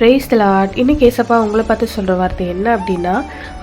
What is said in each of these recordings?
Price lot இன்னைக்கு ஏசப்பா உங்களை பார்த்து சொல்கிற வார்த்தை என்ன அப்படின்னா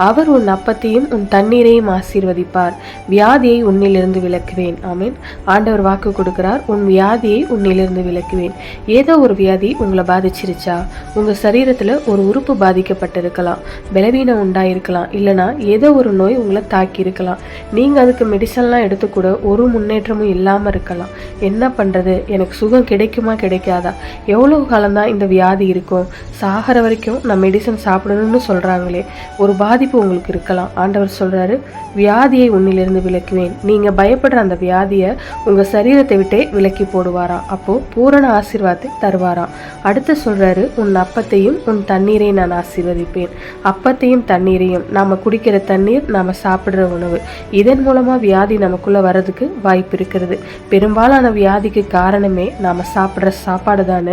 அவர் உன் அப்பத்தையும் உன் தண்ணீரையும் ஆசீர்வதிப்பார். வியாதியை உன்னிலிருந்து விளக்குவேன் ஆமீன். ஆண்டவர் வாக்கு கொடுக்கிறார். உன் வியாதியை உன்னிலிருந்து விலக்குவேன். ஏதோ ஒரு வியாதி உங்களை பாதிச்சிருச்சா? உங்கள் சரீரத்தில் ஒரு உறுப்பு பாதிக்கப்பட்டிருக்கலாம். பலவீனம் உண்டாயிருக்கலாம். இல்லைனா ஏதோ ஒரு நோய் உங்களை தாக்கி இருக்கலாம் நீங்கள் அதுக்கு மெடிசன்லாம் எடுத்துக்கூட ஒரு முன்னேற்றமும் இல்லாமல் இருக்கலாம். என்ன பண்ணுறது எனக்கு சுகம் கிடைக்குமா? கிடைக்காதா? எவ்வளோ காலம்தான் இந்த வியாதி இருக்கும்? சாகிற வரைக்கும் நான் மெடிசன் சாப்பிடணும்னு சொல்கிறாங்களே ஒரு பாதிப்பு உங்களுக்கு இருக்கலாம். ஆண்டவர் சொல்கிறாரு வியாதியை உன்னிலிருந்து விலக்குவேன். நீங்கள் பயப்படுற அந்த வியாதியை உங்கள் சரீரத்தை விட்டே விலக்கி போடுவாராம். அப்போது பூரண ஆசீர்வாதத்தை தருவாராம். அடுத்து சொல்கிறாரு உன் அப்பத்தையும் உன் தண்ணீரையும் நான் ஆசீர்வதிப்பேன். அப்பத்தையும் தண்ணீரையும் நாம் குடிக்கிற தண்ணீர் நாம் சாப்பிட்ற உணவு. இதன் மூலமாக வியாதி நமக்குள்ளே வர்றதுக்கு வாய்ப்பு இருக்கிறது. பெரும்பாலான வியாதிக்கு காரணமே நாம் சாப்பிட்ற சாப்பாடு தான்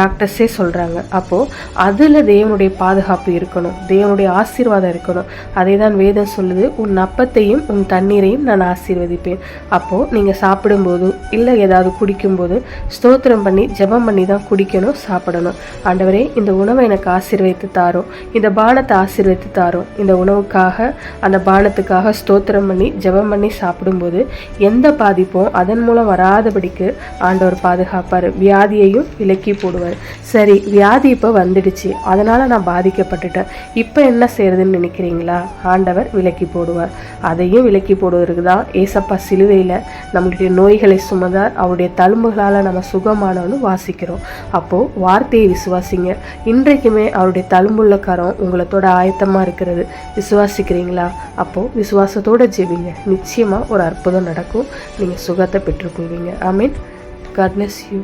டாக்டர்ஸே சொல்கிறாங்க அப்போது அதில் தேவனுடைய பாதுகாப்பு இருக்கணும். தேவனுடைய ஆசீர்வாதம் இருக்கணும். அதை தான் வேதம் சொல்லுது உன் அப்பத்தையும் உன் தண்ணீரையும் நான் ஆசீர்வதிப்பேன். அப்போது நீங்கள் சாப்பிடும்போது இல்லை ஏதாவது குடிக்கும்போது ஸ்தோத்திரம் பண்ணி ஜெபம் பண்ணி தான் குடிக்கணும் சாப்பிடணும். ஆண்டவரே இந்த உணவை எனக்கு ஆசீர்வதித்து தாரும். இந்த பானத்தை ஆசீர்வதித்து தாரும். இந்த உணவுக்காக அந்த பானத்துக்காக ஸ்தோத்திரம் பண்ணி ஜெபம் பண்ணி சாப்பிடும்போது எந்த பாதிப்பும் அதன் மூலம் வராதபடிக்கு ஆண்டவர் பாதுகாப்பார். வியாதியையும் விலக்கி போடுவார். சரி வியாதி இப்போ வந்துடுச்சு. அதனால் நான் பாதிக்கப்பட்டுட்டேன். இப்போ என்ன செய்யறதுன்னு நினைக்கிறீங்களா? ஆண்டவர் விலக்கி போடுவார். அதையும் விலக்கி போடுவதற்கு தான் ஏசப்பா சிலுவையில் நம்மளுடைய நோய்களை சுமந்தார். அவருடைய தழும்புகளால் நம்ம சுகமானவனு வாசிக்கிறோம். அப்போது வார்த்தையை விசுவாசிங்க. இன்றைக்குமே அவருடைய தழும்புள்ள கரம் உங்களத்தோட ஆயத்தமாக இருக்கிறது. விசுவாசிக்கிறீங்களா? அப்போது விசுவாசத்தோடு ஜெபிங்க. நிச்சயமாக ஒரு அற்புதம் நடக்கும். நீங்கள் சுகத்தை பெற்றுக்கொள்வீங்க. I mean God you